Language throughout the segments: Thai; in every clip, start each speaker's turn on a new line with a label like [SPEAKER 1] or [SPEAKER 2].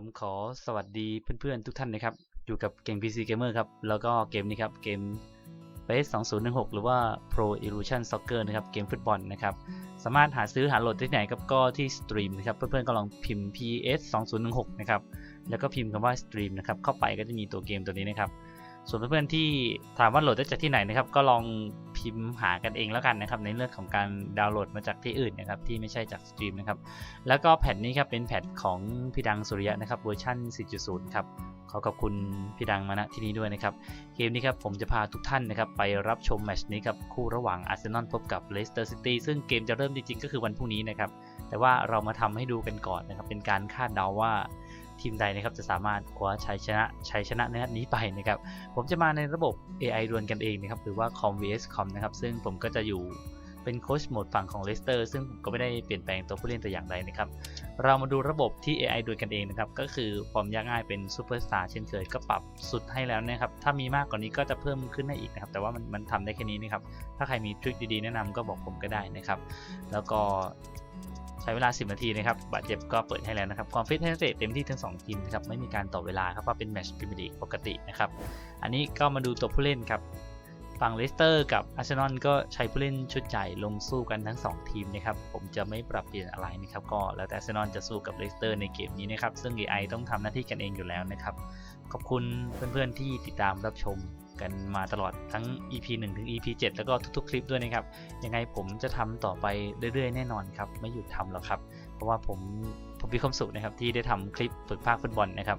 [SPEAKER 1] ผมขอสวัสดีเพื่อนๆทุกท่านนะครับ อยู่กับเกม PC Gamer ครับ แล้วก็เกมนี้ครับ เกม PS 2016หรือว่า Pro Evolution Soccer นะครับ เกมฟุตบอลนะครับ สามารถหาซื้อหาโหลดที่ไหนครับ ก็ที่สตรีมนะครับ เพื่อนๆก็ลองพิมพ์ PS 2016นะครับ แล้วก็พิมพ์คำว่าสตรีมนะครับ เข้าไปก็จะมีตัวเกมตัวนี้นะครับ ส่วนเพื่อนๆที่ถามว่าโหลดได้จากที่ไหนนะครับ ก็ลอง พิมพ์หากันเองแล้วกันนะครับ ในเรื่องของการดาวน์โหลดมาจากที่อื่นนะครับที่ไม่ใช่จากสตรีมนะครับ แล้วก็แผ่นนี้ครับเป็นแผ่นของพี่ดังสุริยะนะครับเวอร์ชัน4.0 ครับขอขอบคุณพี่ดังมาณที่นี้ด้วยนะครับ เกมนี้ครับผมจะพาทุกท่านนะครับไปรับชมแมชนี้ครับคู่ระหว่างอาร์เซนอลพบกับเลสเตอร์ซิตี้ซึ่งเกมจะเริ่มจริงๆก็คือวันพรุ่งนี้นะครับ แต่ว่าเรามาทำให้ดูกันก่อนนะครับ เป็นการคาดเดาว่า ทีมใดนะครับจะสามารถคว้าชัยชนะชัยชนะในนัดนี้ไปนะครับผมจะมาในระบบ AI ดวลกันเองนะครับหรือว่า Com vs Com นะครับซึ่งผมก็จะอยู่ เป็นโค้ชโหมดฝั่งของเลสเตอร์ซึ่งผมก็ไม่ได้เปลี่ยนแปลงตัวผู้เล่นแต่อย่างใดนะครับ เรามาดูระบบที่ AI ดวลกันเองนะครับ ก็คือความยากง่ายเป็นซูเปอร์สตาร์เช่นเคยก็ปรับสุดให้แล้วนะครับ ถ้ามีมากกว่านี้ก็จะเพิ่มขึ้นได้อีกนะครับ แต่ว่ามันมันทำได้แค่นี้นะครับ ถ้าใครมีทริคดีๆแนะนำก็บอกผมก็ได้นะครับ แล้วก็ใช้เวลา 10 นาทีนะครับ บาดเจ็บก็เปิดให้แล้วนะครับ ความฟิตให้นักเตะเต็มที่ทั้ง 2 ทีมนะครับ ไม่มีการต่อเวลาครับว่าเป็นแมตช์พรีเมียร์ลีกปกตินะครับ อันนี้ก็มาดูตัวผู้เล่นครับ ฝั่งเลสเตอร์กับอาร์เซนอลก็ใช้ผู้เล่นชุดใหญ่ลงสู้กันทั้ง 2 ทีมนะครับ ผมจะไม่ปรับเปลี่ยนอะไรนะครับ ก็แล้วแต่อาร์เซนอลจะสู้กับเลสเตอร์ในเกมนี้นะครับ ซึ่ง AI ต้องทำหน้าที่กันเองอยู่แล้วนะครับ ขอบคุณเพื่อนๆที่ติดตามรับชมกันมาตลอดทั้ง EP 1 ถึง EP 7 แล้วก็ทุกๆ คลิปด้วยนะครับ ยังไงผมจะทำต่อไปเรื่อยๆ แน่นอนครับ ไม่หยุดทำหรอกครับ เพราะว่าผมผมมีความสุขนะครับที่ได้ทำคลิปฝึกภาคฟุตบอลนะครับ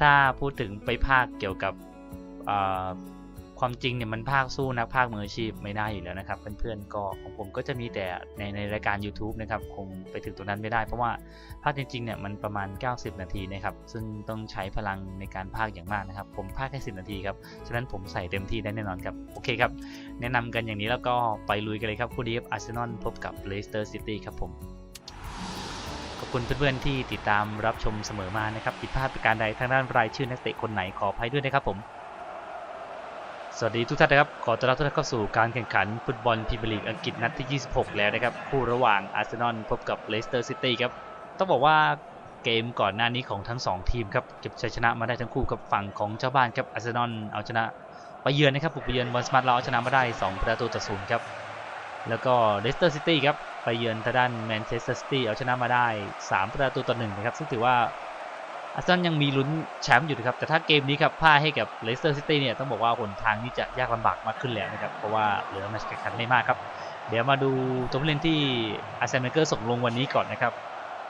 [SPEAKER 1] ถ้าพูดถึงไปภาคเกี่ยวกับอ่า ความจริงเนี่ยมันภาคสู้นักภาคมืออาชีพไม่ได้อยู่แล้วนะครับเพื่อนๆก็ของผมก็จะมีแต่ในในรายการ YouTube นะครับคงไปถึงตรงนั้นไม่ได้ เพราะว่าภาคจริงๆเนี่ยมันประมาณ 90 นาทีนะครับซึ่งต้องใช้พลังในการภาคอย่างมากนะครับ ผมภาคแค่ 10 นาทีครับฉะนั้นผมใส่เต็มที่ได้แน่นอนครับโอเคครับแนะนำกันอย่างนี้แล้วก็ไปลุยกันเลยครับคู่นี้อาร์เซนอลพบกับเลสเตอร์ซิตี้ครับผมขอบคุณเพื่อนๆที่ติดตามรับชมเสมอมานะครับ ผิดพลาดประการใดทางด้านรายชื่อนักเตะคนไหนขออภัยด้วยนะครับผม สวัสดีทุกท่านนะครับ ขอต้อนรับทุกท่านเข้าสู่การแข่งขันฟุตบอลพรีเมียร์ลีกอังกฤษนัดที่ 26 แล้วนะครับ คู่ระหว่างอาร์เซนอลพบกับเลสเตอร์ซิตี้ครับ ต้องบอกว่าเกมก่อนหน้านี้ของทั้ง 2 ทีมครับ เก็บชัยชนะมาได้ทั้งคู่กับฝั่งของเจ้าบ้านครับอาร์เซนอลเอาชนะไปเยือนนะครับบุกไปเยือนบอลสมาร์ทเราเอาชนะมาได้ 2 ประตูต่อศูนย์ครับ แล้วก็เลสเตอร์ซิตี้ครับไปเยือนทางด้านแมนเชสเตอร์ซิตี้เอาชนะมาได้ 3 ประตูต่อหนึ่งนะครับซึ่งถือว่า อาร์เซนอลยังมีลุ้นแชมป์อยู่นะครับแต่ถ้าเกมนี้ครับพ่ายให้กับเลสเตอร์ซิตี้เนี่ยต้องบอกว่าหนทางนี้จะยากลำบากมากขึ้นแล้วนะครับเพราะว่าเหลือแมตช์แข่งขันไม่มากครับเดี๋ยวมาดูตัวผู้เล่นที่อาร์เซนอลเกอร์ส่งลงวันนี้ก่อนนะครับ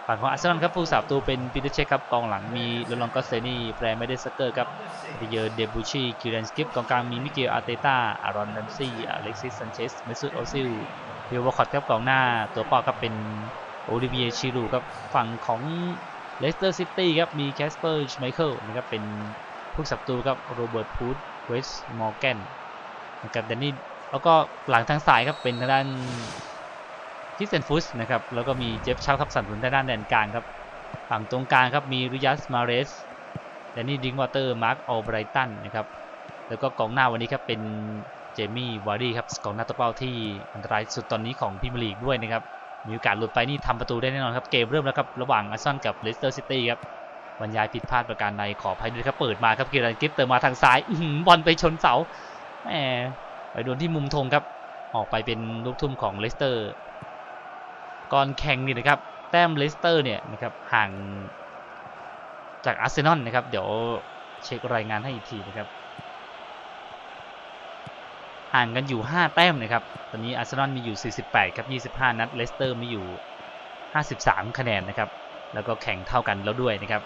[SPEAKER 1] ฝั่งของอาร์เซนอลครับผู้สาประตูเป็นปีเตอร์เชคครับกองหลังมีโรลองกอสเซนี่แฟร์เมเดสเกอร์ครับเยอร์เดบูชีคิวเรนสกิปกองกลางมีมิเกลอาร์เตต้าอารอนแรมซี่อเล็กซิสซันเชสเมสุตโอซิลเิลวอคอตครับกองหน้าตัวป้าครับเป็นโอลิเวียชิรูครับฝั่งของ เลสเตอร์ซิตี้ครับมีแคสเปอร์ชไมเคิลนะครับเป็นผู้สับตูครับโรเบิร์ตพูดเวสมอร์แกนนะครับแดนนี่แล้วก็หลังทางซ้ายครับเป็นทางด้านคิสเซนฟุสนะครับแล้วก็มีเจฟชาร์คับสันนุนทางด้านแดนกลางครับฝั่งตรงกลางครับมีริยัสมาเรสแดนนี่ดิงวอเตอร์มาร์คออไบรตันนะครับแล้วก็กองหน้าวันนี้ครับเป็นเจมี่วาร์ดี้ครับกองหน้าตัวเป้าที่อันตรายสุดตอนนี้ของพรีเมียร์ลีกด้วยนะครับ มีโอกาสหลุดไปนี่ทำประตูได้แน่นอนครับ เกมเริ่มแล้วครับ ระหว่างอาร์เซนอลกับเลสเตอร์ซิตี้ครับบรรยายผิดพลาดประการใดขออภัยด้วยครับ เปิดมาครับเกรันกิฟเติมมาทางซ้ายบอลไปชนเสาแหมไปโดนที่มุมธงครับ ออกไปเป็นลูกทุ่มของเลสเตอร์ ก่อนแข่งนี่นะครับ แต้มเลสเตอร์เนี่ยนะครับห่างจากอาร์เซนอลนะครับ เดี๋ยวเช็ครายงานให้อีกทีนะครับ ห่างกันอยู่ 5 แต้มนะครับ ตอนนี้อาร์เซนอลมีอยู่ 48 ครับ 25 นัด เลสเตอร์มีอยู่ 53 คะแนนนะครับ แล้วก็แข่งเท่ากันแล้วด้วยนะครับ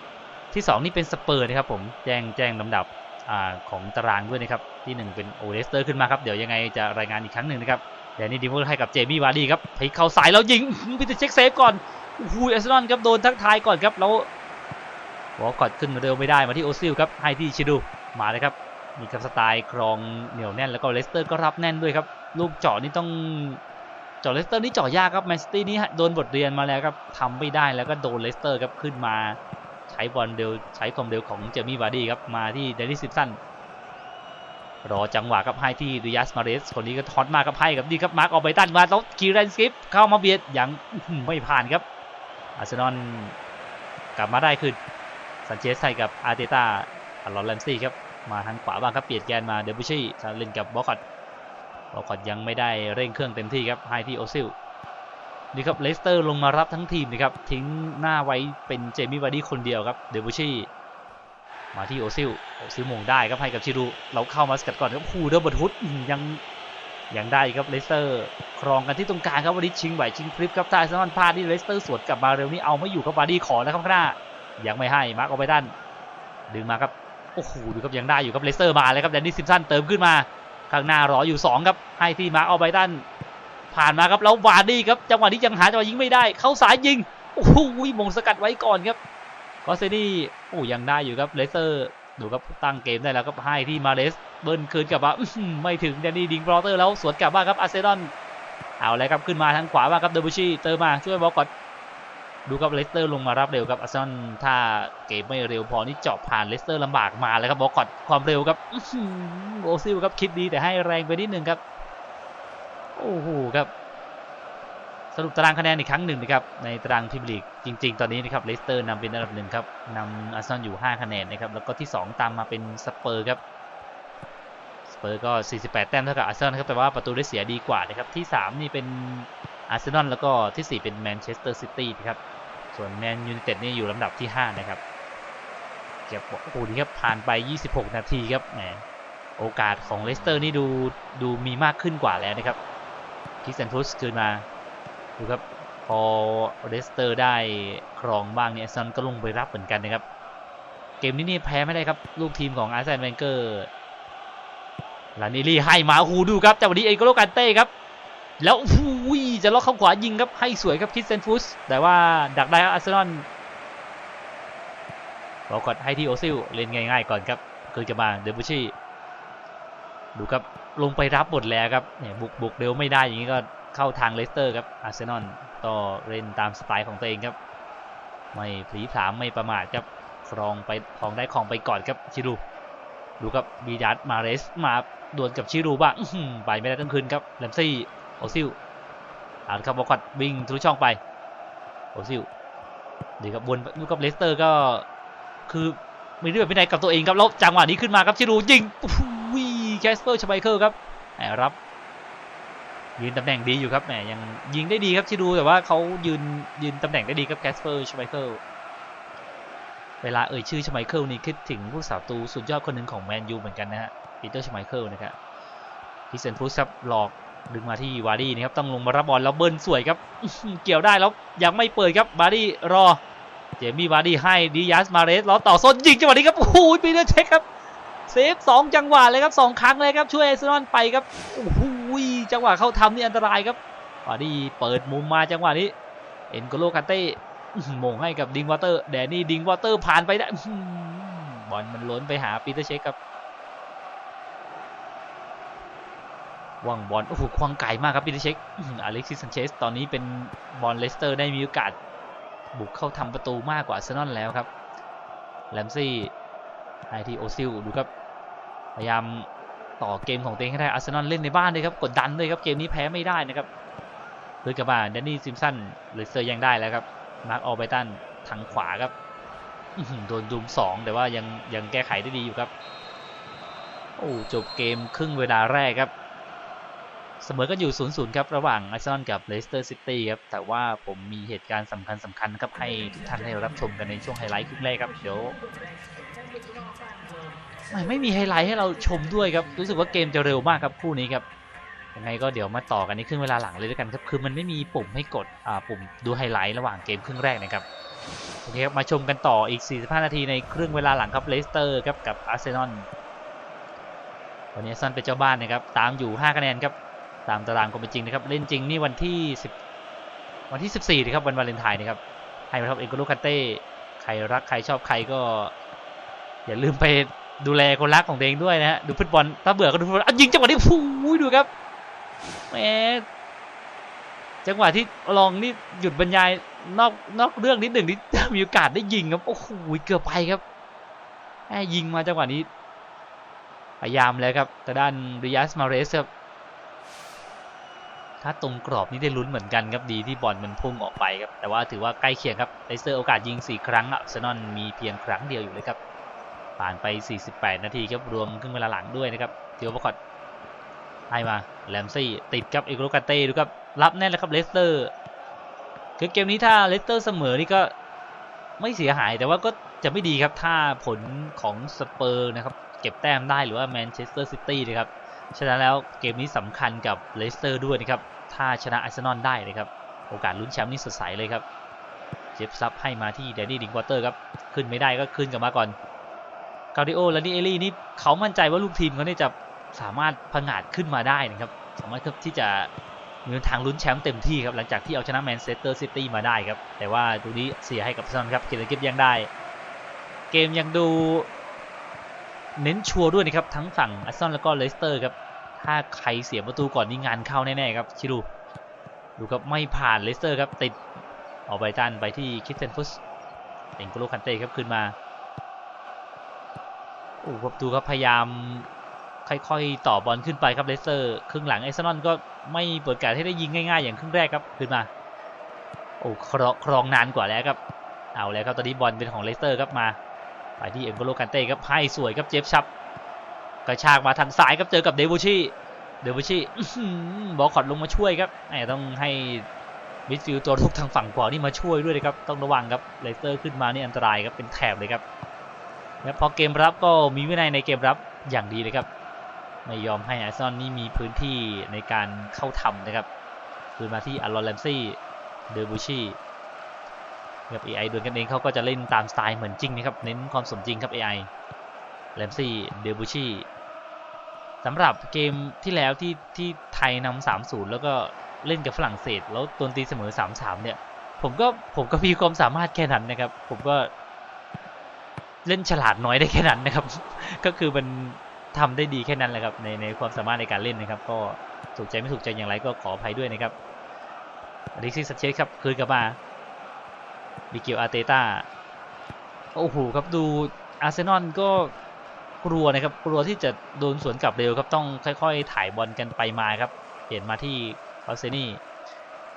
[SPEAKER 1] ที่ 2 นี่เป็นสเปอร์นะครับผม แจ้งแจ้งลำดับอของตารางด้วยนะครับ ที่ 1 เป็นโอเลสเตอร์ขึ้นมาครับ เดี๋ยวยังไงจะรายงานอีกครั้งหนึ่งนะครับเดี๋ยวนี้ดิมเวอร์ให้กับเจมี่วาร์ดี้ครับพลิกเข้าสายแล้วยิงพิเตอร์เช็คเซฟก่อนโอ้โหอาร์เซนอลครับโดนทักทายก่อนครับแล้ววอลกอดขึ้นเร็วไม่ได้มาที่โอซิลครับให้ที่ชิดูมาเลยครับมีครับสไตล์ครองเหนียวแน่นแล้วก็เลสเตอร์ก็รับแน่นด้วยครับ ลูกเจาะนี่ต้องเจาะเลสเตอร์นี่เจาะยากครับแมนซิตี้นี่โดนบทเรียนมาแล้วครับทำไม่ได้แล้วก็โดนเลสเตอร์ครับขึ้นมา ใช้บอลเร็วใช้ความเร็วของเจมี่วาร์ดี้ครับมาที่เดนิสซิมสันรอจังหวะครับให้ที่ริยัสมาเรสคนนี้ก็ทอดมากับให้กับดีครับมาร์กออกไปตันมาแล้วกีเรนสกิปเข้ามาเบียดยังไม่ผ่านครับอาร์เซนอลกลับมาได้คืนซันเชสให้กับอาร์เตต้าอลอนแลมซี่ครับมาทางขวาบ้างครับเปลี่ยนแกนมาเดบูชี่เล่นกับบอคอต บอคอตยังไม่ได้เร่งเครื่องเต็มที่ครับให้ที่โอซิลนี่ครับเลสเตอร์ลงมารับทั้งทีมนะครับทิ้งหน้าไว้เป็นเจมี่วาร์ดี้คนเดียวครับเดบูชี่มาที่โอซิลโอซิลมงได้ครับให้กับชิรูเราเข้ามาสกัดก่อนครับคูเดอร์บัตฮุดยังยังได้ครับเลสเตอร์ครองกันที่ตรงกลางครับวันนี้ชิงไหวชิงพลิปครับทายซอนพลาดที่เลสเตอร์สวนกลับมาเร็วนี้เอาไม่อยู่ครับบาร์ดี้ขอแล้วครับข้างหน้ายังไม่ให้มาร์กเอาไปด้านดึงมาครับโอ้โหดูครับยังได้อยู่ครับเลสเตอร์มาเลยครับแดนนี่ซิมสันเติมขึ้นมา ข้างหน้ารออยู่2ครับให้ที่มาเอาไปด้านผ่านมาครับแล้ววาร์ดี้ครับจังหวะนี้ยังหาจังหวะยิงไม่ได้ เข้าสายยิงโอ้โหมงสกัดไว้ก่อนครับกอสเซนี่โอ้ยังได้อยู่ครับเลสเตอร์ดูครับตั้งเกมได้แล้วครับให้ที่มาเลสเบิร์นคืนกลับมาไม่ถึงแดนนี่ดิงบรอเตอร์แล้วสวนกลับบ้างครับอาร์เซนอลเอาเลยครับขึ้นมาทางขวาบ้าครับเดอร์บูชีเติมมาช่วยบอลก่อน ดูครับเลสเตอร์ลงมารับเร็วครับอาร์เซนอลถ้าเกมไม่เร็วพอนี่เจาะผ่านเลสเตอร์ลำบากมาเลยครับบอลกอดความเร็วครับโอซิลครับคิดดีแต่ให้แรงไปนิดนึงครับโอ้โหครับสรุปตารางคะแนนอีกครั้งหนึ่งนะครับในตารางพรีเมียร์ลีกจริง ๆ ตอนนี้นะครับเลสเตอร์นำเป็นอันดับหนึ่งครับนำอาร์เซนอลอยู่ 5 คะแนนนะครับแล้วก็ที่ 2 ตามมาเป็นสเปอร์ครับสเปอร์ก็ 48 แต้มเท่ากับอาร์เซนอลครับแต่ว่าประตูได้เสียดีกว่านะครับที่ 3 นี่เป็นอาร์เซนอลแล้วก็ทีสี่4 เป็นแมนเชสเตอร์ซิตี้ครับ ส่วนแมนยู i นเต็ดนี่อยู่ลำดับที่ 5 นะครับ เก็บโอ้โหนี่ครับผ่านไป 26 นาทีครับแหมโอกาสของเลสเตอร์นี่ดูดูมีมากขึ้นกว่าแล้วนะครับคิสเซนทุสคืนมาดูครับพอเลสเตอร์ได้ครองบ้างเนี่ยอาร์เซนก็ลงไปรับเหมือนกันนะครับ เกมนี้นี่แพ้ไม่ได้ครับ ลูกทีมของอาร์เซนแวนเกอร์ลานิลี่ให้มาโอ้โหดูครับจากวันนี้เองก็โลกันเต้ครับ แล้วหู ยจะล็อกเข้าขวายิงครับให้สวยครับคิสเซนฟุสแต่ว่าดักได้ครับอาร์เซนอลบอกก่อนให้ที่โอซิลเล่นง่ายๆก่อนครับคือจะมาเดบูชี่ดูครับลงไปรับหมดแล้วครับเนี่ยบุกบุกเร็วไม่ได้อย่างนี้ก็เข้าทางเลสเตอร์ครับอาร์เซนอลก็เล่นตามสไตล์ของตัวเองครับ ไม่ผลีผลามไม่ประมาทครับครองไปของได้ของไปก่อนครับชิรูดูครับบีดัสมาเรสมาดวลกับชิรูบ้างไปไม่ได้ทั้งคืนครับแลมซี่โอซิล อ่านครับบอลคอดวิ่งทะลุช่องไปโอซิลดีครับบนดูกับเลสเตอร์ก็คือมีเรื่องเป็นไงกับตัวเองครับแล้วจังหวะนี้ขึ้นมาครับชิรูยิงวิแคสเปอร์ชไบเคิลครับแหมรับยืนตำแหน่งดีอยู่ครับแหมยังยิงได้ดีครับชิรูแต่ว่าเขายืนยืนตำแหน่งได้ดีครับแคสเปอร์ชไบเคิลเวลาเอ่ยชื่อชไมเคิลนี่คิดถึงผู้สาวตูสุดยอดคนหนึ่งของแมนยูเหมือนกันนะฮะปีเตอร์ชไมเคิลนะครับพิเซนฟุสครับหลอก ดึงมาที่วาร์ดี้นะครับต้องลงมารับบอลแล้วเบิ้ลสวยครับเกี่ยวได้แล้วยังไม่เปิดครับวาร์ดี้รอเจมี่วาร์ดี้ให้ดิยัสมาเรสล้อต่อส้นยิงจังหวะนี้ครับโอ้โหปีเตอร์เช็คครับเซฟสองจังหวะเลยครับสองครั้งเลยครับช่วยเอซนอนไปครับโอ้โหจังหวะเข้าทำนี่อันตรายครับวาร์ดี้เปิดมุมมาจังหวะนี้เอ็นโกโลคาเต้หือโมงให้กับดิงวอเตอร์แดนนี่ดิงวอเตอร์ผ่านไปได้บอลมันล้นไปหาปีเตอร์เช็คครับ ว่างบอลโอ้โหควางไกลมากครับปีเตเช็คอเล็กซิสซันเชสตอนนี้เป็นบอลเลสเตอร์ได้มีโอกาสบุกเข้าทำประตูมากกว่าอาร์เซนอลแล้วครับแลมซี่ไอทีโอซิลดูครับพยายามต่อเกมของตัวเองให้ได้อาร์เซนอลเล่นในบ้านเลยครับกดดันเลยครับเกมนี้แพ้ไม่ได้นะครับเพื่อกลับมาแดนนี่ซิมสันเลสเตอร์ยังได้แล้วครับมาร์กออไบตันทางขวาครับโดนดุมสองแต่ว่ายังยังแก้ไขได้ดีอยู่ครับโอ้จบเกมครึ่งเวลาแรกครับ เสมอกันอยู่ 0-0 ครับ ระหว่างอาร์เซนอลกับเลสเตอร์ซิตี้ครับ แต่ว่าผมมีเหตุการณ์สำคัญสำคัญครับ ให้ทุกท่านได้รับชมกันในช่วงไฮไลท์ครึ่งแรกครับ เดี๋ยวไม่ไม่มีไฮไลท์ให้เราชมด้วยครับ รู้สึกว่าเกมจะเร็วมากครับคู่นี้ครับ ยังไงก็เดี๋ยวมาต่อกันในครึ่งเวลาหลังเลยด้วยกันครับ คือมันไม่มีปุ่มให้กด อ่า ปุ่มดูไฮไลท์ระหว่างเกมครึ่งแรกนะครับ โอเคครับ มาชมกันต่ออีก 45 นาทีในครึ่งเวลาหลังครับ เลสเตอร์ครับกับอาร์เซนอล วันนี้อาร์เซนเป็นเจ้าบ้านนะครับ ตามอยู่ 5 คะแนนครับ ตามตารางความเป็นจริงนะครับ เล่นจริงนี่วันที่10วันที่ 14นะครับวันวาเลนไทน์นะครับให้มาครับเอ็นโกโลคาเต้ใครรักใครชอบใครก็ อย่าลืมไปดูแลคนรักของตัวเองด้วยนะฮะดูฟุตบอลถ้าเบื่อก็ดูฟุตบอลอะยิงจังหวะนี้ฟูยดูครับแหมจังหวะที่ลองนี่หยุดบรรยายนอกนอกเรื่องนิดหนึ่งที่มีโอกาสได้ยิงครับโอ้โหเกือบไปครับแหมยิงมาจังหวะนี้พยายามแล้วครับแต่ด้านริยัสมาเรสครับ ถ้าตรงกรอบนี่ได้ลุ้นเหมือนกันครับดีที่บอลมันพุ่งออกไปครับแต่ว่าถือว่าใกล้เคียงครับเลสเตอร์โอกาสยิง 4 ครั้งอาร์เซนอลมีเพียงครั้งเดียวอยู่เลยครับผ่านไป 48 นาทีครับรวมครึ่งเวลาหลังด้วยนะครับเทียวบคอตให้มาแลมซี่ติดครับเอกโรกาเต้ดูครับรับแน่นแล้วครับเลสเตอร์คือเกมนี้ถ้าเลสเตอร์เสมอนี่ก็ไม่เสียหายแต่ว่าก็จะไม่ดีครับถ้าผลของสเปอร์นะครับเก็บแต้มได้หรือว่าแมนเชสเตอร์ซิตี้นะครับฉะนั้นแล้วเกมนี้สำคัญกับเลสเตอร์ด้วยนะครับ ถ้าชนะอาร์เซนอลได้นะครับ โอกาสลุ้นแชมป์นี่สดใสเลยครับ เจฟซับให้มาที่แดนนี่ดิงควอเตอร์ครับ ขึ้นไม่ได้ก็ขึ้นกลับมาก่อนกาดิโอและนี่เอลี่นี่เขามั่นใจว่าลูกทีมเขาเนี่ยจะสามารถพังาจขึ้นมาได้นะครับ สามารถที่จะมีทางลุ้นแชมป์เต็มที่ครับ หลังจากที่เอาชนะแมนเชสเตอร์ซิตี้มาได้ครับ แต่ว่าตรงนี้เสียให้กับอาร์เซนอลครับ เกมเก็บยังได้ เกมยังดูเน้นชัวร์ด้วยนะครับ ทั้งฝั่งอาร์เซนอลแล้วก็เลสเตอร์ครับ ถ้าใครเสียประตูก่อนนี่งานเข้าแน่ๆครับชิลูดูครับไม่ผ่านเลสเตอร์ครับติดออกไปตันไปที่คิสเซนฟุสเองโกโลคันเต้ครับขึ้นมาโอ้ครับดูครับพยายามค่อยๆต่อบอลขึ้นไปครับเลสเตอร์ครึ่งหลังไอซนอนก็ไม่เปิดการให้ได้ยิงง่ายๆ อย่างครึ่งแรกครับขึ้นมาโอ้ครองครองนานกว่าแล้วครับเอาแล้วครับตอนนี้บอลเป็นของเลสเตอร์ครับมาไปที่เอ็นโกโลคันเต้ครับให้สวยครับเจฟชับ กระชากมาทางซ้ายครับเจอกับเดบูชีเดบูชีบอลขอดลงมาช่วยครับแหมต้องให้มิดฟิลด์ตัวทุกทางฝั่งขวานี่มาช่วยด้วยนะครับต้องระวังครับเลสเตอร์ขึ้นมานี่อันตรายครับเป็นแถบเลยครับและพอเกมรับก็มีวินัยในเกมรับอย่างดีเลยครับ ไม่ยอมให้อาร์เซนอลนี่มีพื้นที่ในการเข้าทำนะครับคืนมาที่อารอนแลมซี่เดบูชีกับ AI ดวลกันเองเขาก็จะเล่นตามสไตล์เหมือนจริงนะครับเน้นความสมจริงครับ AI แลมซี่เดบูชี สำหรับเกมที่แล้วที่ที่ไทยนำสามศูนย์แล้วก็เล่นกับฝรั่งเศส แล้วตนตีเสมอสามสามเนี่ย ผมก็ผมก็มีความสามารถแค่นั้นนะครับ ผมก็เล่นฉลาดน้อยได้แค่นั้นนะครับ ก็คือมันทำได้ดีแค่นั้นแหละครับในในความสามารถในการเล่นนะครับ ก็ถูกใจไม่ถูกใจอย่างไรก็ขออภัยด้วยนะครับอลิซิสเชสครับคืนกลับมามิเกลอาร์เตต้าโอ้โหครับดูอาร์เซนอลก็ กลัวนะครับ กลัวที่จะโดนสวนกลับเร็วครับต้องค่อย ๆ ถ่ายบอลกันไปมาครับเปลี่ยนมาที่คอสเซนี่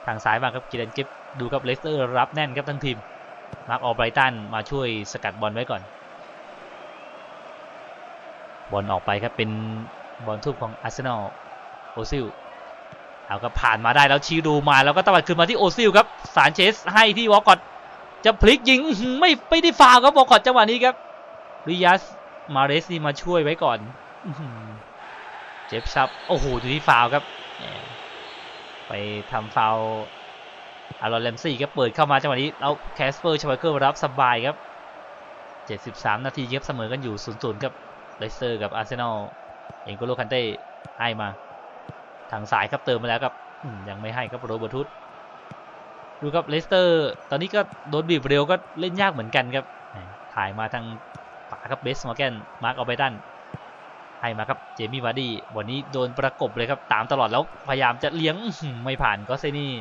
[SPEAKER 1] ทางซ้ายมาครับกิเลนเก็บดูครับเลสเตอร์รับแน่นครับทั้งทีมมาร์กออไบรตันมาช่วยสกัดบอลไว้ก่อน บอลออกไปครับเป็นบอลทุบของอาร์เซนอลโอซิลเอาก็ผ่านมาได้แล้วชีดูมาแล้วก็ตวัดคืนมาที่โอซิลครับสารเชสให้ที่วอลกอตจะพลิกยิงไม่ไม่ได้ฟาวครับวอลกอตจังหวะนี้ครับริยัส มาเรสนี่มาช่วยไว้ก่อนเจ็บซับ โอ้โหดูที่ฟาวครับ ไปทำฟาวอารอนแลมซี่ก็เปิดเข้ามาจังหวะนี้แล้วแคสเปอร์ชไวเคิลรับสบายครับ 73 นาทีครับเสมอกันอยู่ 0-0 ครับเลสเตอร์กับอาร์เซนอลเองโกโลคันเต้ให้มา ทางสายครับเติมมาแล้วครับยังไม่ให้ครับโรเบิร์ตุสดูครับเลสเตอร์ ตอนนี้ก็โดนบีบเร็วก็เล่นยากเหมือนกันครับถ่ายมาทาง ครับเบสมอร์แกนมาร์กเอาไปด้านให้มาครับเจมี่วาร์ดี้วันนี้โดนประกบเลยครับตามตลอดแล้วพยายามจะเลี้ยงไม่ผ่านก็เซนี่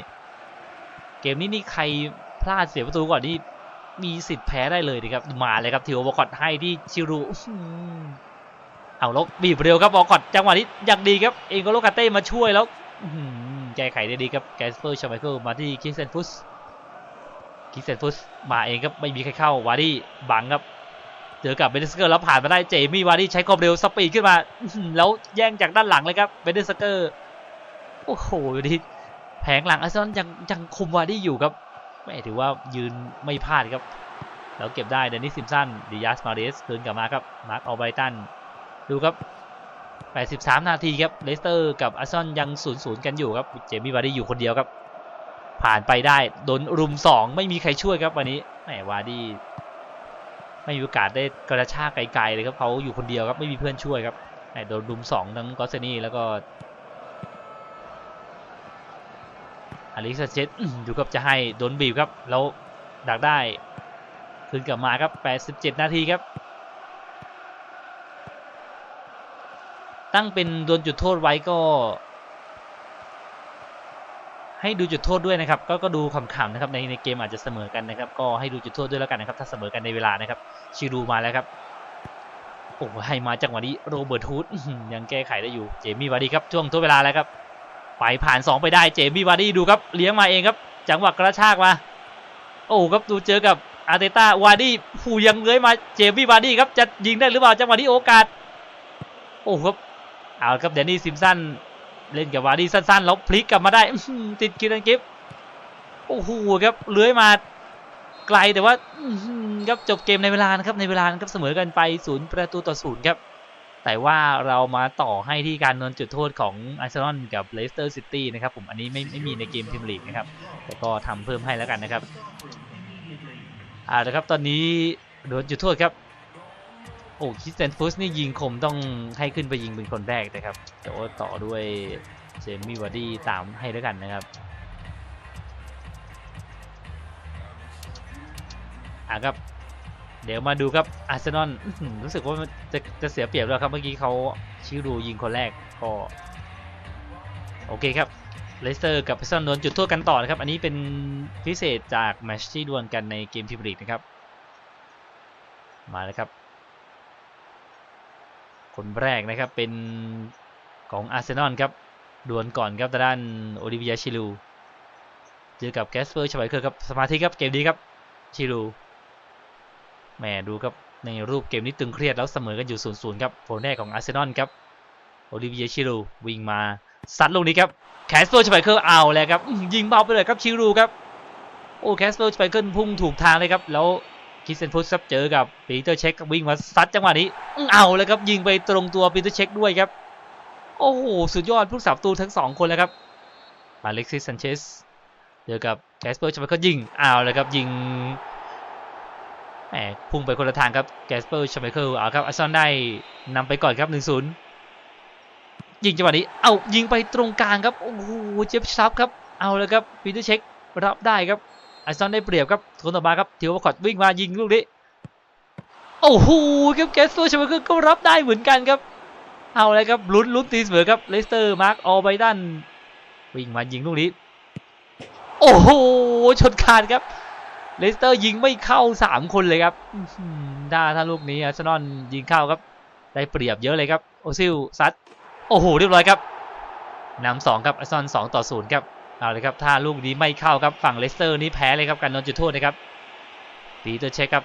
[SPEAKER 1] เกมนี้นี่ใครพลาดเสียประตูก่อนนี่มีสิทธิ์แพ้ได้เลยนะครับมาเลยครับทิวบอคอตให้ที่ชิรูเอาล้วบีบเร็วครับบอคอตจังหวะนี้อย่างดีครับเองก็โลกาเต้มาช่วยแล้วแก้ไขได้ดีครับแกสเปอร์ชาไมเคิลมาที่คิสเซนฟุสคิสเซนฟุสมาเองครับไม่มีใครเข้าวาร์ดี้บังครับ เจอกับเบนสเกอร์แล้วผ่านมาได้เจมี่วาร์ดี้ใช้ความเร็วสปีดขึ้นมา แล้วแย่งจากด้านหลังเลยครับเบนสเกอร์โอ้โหดูดิแผงหลังอาร์เซนอลยังยังคุมวาร์ดี้อยู่ครับไม่ถือว่ายืนไม่พลาดครับ แล้วเก็บได้เดนิสซิมสันดิยัสมาเรสคืนกลับมาครับมาร์คออไบตันดูครับ83 นาทีครับเลสเตอร์กับอาร์เซนอลยัง0-0กันอยู่ครับเจมี่วาร์ดี้อยู่คนเดียวครับผ่านไปได้โดนรุม 2 ไม่มีใครช่วยครับวันนี้แหมวาร์ดี้ ไม่มีโอกาสได้กระชากไกลๆเลยครับเขาอยู่คนเดียวครับไม่มีเพื่อนช่วยครับโดนรุม2ทั้งกอสเซนี่แล้วก็อลิซเชตอยู่กับจะให้โดนบีบครับแล้วดักได้คืนกลับมาครับ 87 นาทีครับ ตั้งเป็นโดนจุดโทษไว้ก็ ให้ดูจุดโทษด้วยนะครับก็ก็ดูขำๆนะครับในในเกมอาจจะเสมอกันนะครับ ก็ให้ดูจุดโทษด้วยแล้วกันนะครับ ถ้าเสมอกันในเวลานะครับชิรูมาแล้วครับโอ้ให้มาจังหวะนี้โรเบิร์ตฮูดยังแก้ไขได้อยู่เจมี่วาร์ดีครับช่วงทดเวลาแล้วครับไปผ่าน 2 ไปได้เจมี่วาร์ดี้ดูครับเลี้ยงมาเองครับ จังหวะกระชากมา โอ้ครับดูเจอกับอาร์เตต้าวาร์ดี้ผู้ยังเลื้อยมาเจมี่วาร์ดี้ครับจะยิงได้หรือเปล่าจังหวะนี้โอกาส โอ้ครับเอาครับเดนนี่ซิมสัน เล่นกับวาดีสั้นๆแล้วพลิกกลับมาได้ติดคิรันกิฟโอ้โหครับเลื้อยมาไกลแต่ว่าครับจบเกมในเวลานะครับในเวลานะครับเสมอกันไปศูนย์ประตูต่อศูนย์ครับแต่ว่าเรามาต่อให้ที่การนวลจุดโทษของอาร์เซนอลกับเลสเตอร์ซิตี้นะครับผมอันนี้ไม่ไม่มีในเกมพรีเมียร์ลีกนะครับแต่ก็ทำเพิ่มให้แล้วกันนะครับอ่านะครับตอนนี้โดนจุดโทษครับ โอ้คิสเตนฟุสนี่ยิงคมต้องให้ขึ้นไปยิงเป็นคนแรกนะครับแต่ว่าต่อด้วยเจมี่วาร์ดี้ตามให้แล้วกันนะครับอะครับ เดี๋ยวมาดูครับอาร์เซนอลรู้สึกว่าจะจะเสียเปรียบแล้วครับ เมื่อกี้เขาชิวดูยิงคนแรกก็โอเคครับเลสเตอร์กับเซนอลโดนจุดโทษกันต่อนะครับ อันนี้เป็นพิเศษจากแมชที่ดวลกันในเกมพรีเมียร์ลีกนะครับ มาแล้วครับ คนแรกนะครับเป็นของอาร์เซนอลครับดวลก่อนครับด้านโอลิเวียชิลูเจอกับแกสเปอร์ชไวเคอร์ครับสมาธิครับเกมนี้ครับชิลูแหมดูครับในรูปเกมนี้ตึงเครียดแล้วเสมอกันอยู่0ูนย์ครับโผลแรกของอาร์เซนอลครับโอลิเวียชิรูวิ่งมาซัดลูกนี้ครับแคสเปอร์ชไบเคิลเอาแล้วครับยิงเบาไปเลยครับชิรูครับโอ้แคสเปอร์ชไบเคิลพุ่งถูกทางเลยครับแล้ว คิสเซนพุสครับเจอกับปีเตอร์เช็ควิ่งมาซัดจังหวะนี้อื้อเอาเลยครับยิงไปตรงตัวปีเตอร์เช็คด้วยครับ โอ้โหสุดยอดผู้สับตูทั้งสองคนเลยครับมาเล็กซิสซันเชสเจอกับแคสเปอร์ชไบเคิลยิงเอาเลยครับยิงแหมพุ่งไปคนละทางครับแกสเปอร์ชไมเคิลเอาครับอาร์เซนอลได้นำไปก่อนครับ1-0ยิงจังหวะนี้ เอายิงไปตรงกลางครับ โอ้โห เจ็บชับครับ เอาเลยครับปีเตอร์เช็ครับได้ครับ อซอลได้เปรียบครับคนต่อมาครับเทียวคอร์ดวิ่งมายิงลูกนี้โอ้โหครับแกสเปอร์ชไมเคิลก็รับได้เหมือนกันครับ เอาเลยครับลุ้นลุ้นตีเสมอครับเลสเตอร์มาร์กออลไบดันวิ่งมายิงลูกนี้ โอ้โหชนคานครับเลสเตอร์ยิงไม่เข้า3คนเลยครับถ้าถ้าลูกนี้อาร์เซนอลยิงเข้าครับ ได้เปรียบเยอะเลยครับ โอซิลซัดโอ้โหเรียบร้อยครับนำสองครับอาร์เซนอลสองต่อศูนย์ครับ เอาเลยครับถ้าลูกนี้ไม่เข้าครับฝั่งเลสเตอร์นี่แพ้เลยครับการโดนจุดโทษนะครับปีเตอร์เช็คครับ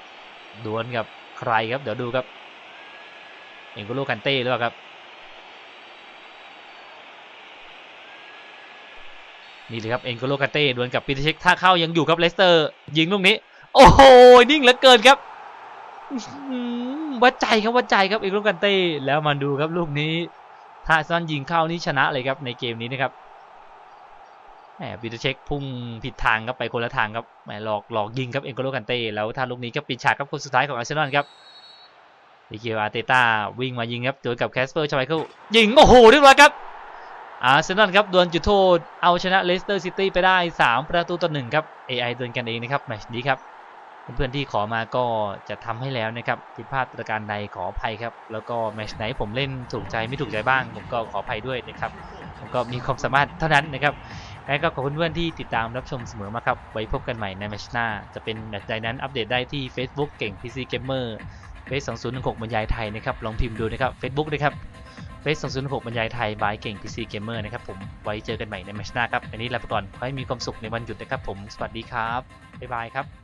[SPEAKER 1] ดวลกับใครครับเดี๋ยวดูครับเองก็ลูกกันเต้หรือเปล่าครับนี่เลยครับเอ็นโกโลกาเต้ดวลกับปีเตอร์เช็คถ้าเข้ายังอยู่ครับเลสเตอร์ยิงลูกนี้ โอ้โหนิ่งเหลือเกินครับอื้อหือวัดใจครับวัดใจครับเอ็นโกโลกาเต้แล้วมาดูครับลูกนี้ถ้าซอลยิงเข้านี่ชนะเลยครับในเกมนี้นะครับ แหมปีเตอร์เช็คพุ่งผิดทางครับไปคนละทางครับแหมหลอกหลอกยิงครับเอ็นโกโลกันเต้แล้วถ้าลูกนี้ก็ปิดฉากครับคนสุดท้ายของอาร์เซนอลครับดิเกียวอาร์เตต้าวิ่งมายิงครับเจอกับแคสเปอร์ชไมเคิลยิงโอ้โหเรียบร้อยครับอาร์เซนอลครับดวลจุดโทษเอาชนะเลสเตอร์ซิตี้ไปได้ 3 ประตูต่อหนึ่งครับ AI ดวลกันเองนะครับแมชนี้ครับเพื่อนๆที่ขอมาก็จะทำให้แล้วนะครับผิดพลาดประการใดขออภัยครับ แล้วก็แมชไหนผมเล่นถูกใจไม่ถูกใจบ้าง ผมก็ขออภัยด้วยนะครับผมก็มีความสามารถเท่านั้นนะครับ งั้นก็ขอบคุณเพื่อนที่ติดตามรับชมเสมอมาครับ ไว้พบกันใหม่ในแมชหน้า จะเป็นแมตช์ใดนั้นอัปเดตได้ที่ Facebook เก่ง PC Gamer เฟซ2016บรรยายไทยนะครับ ลองพิมพ์ดูนะครับ Facebook นะครับเฟซ2016บรรยายไทยบายเก่ง PC Gamer นะครับผม ไว้เจอกันใหม่ในแมชหน้าครับ อันนี้ลาไปก่อน ขอให้มีความสุขในวันหยุดนะครับผม สวัสดีครับ บ๊ายบายครับ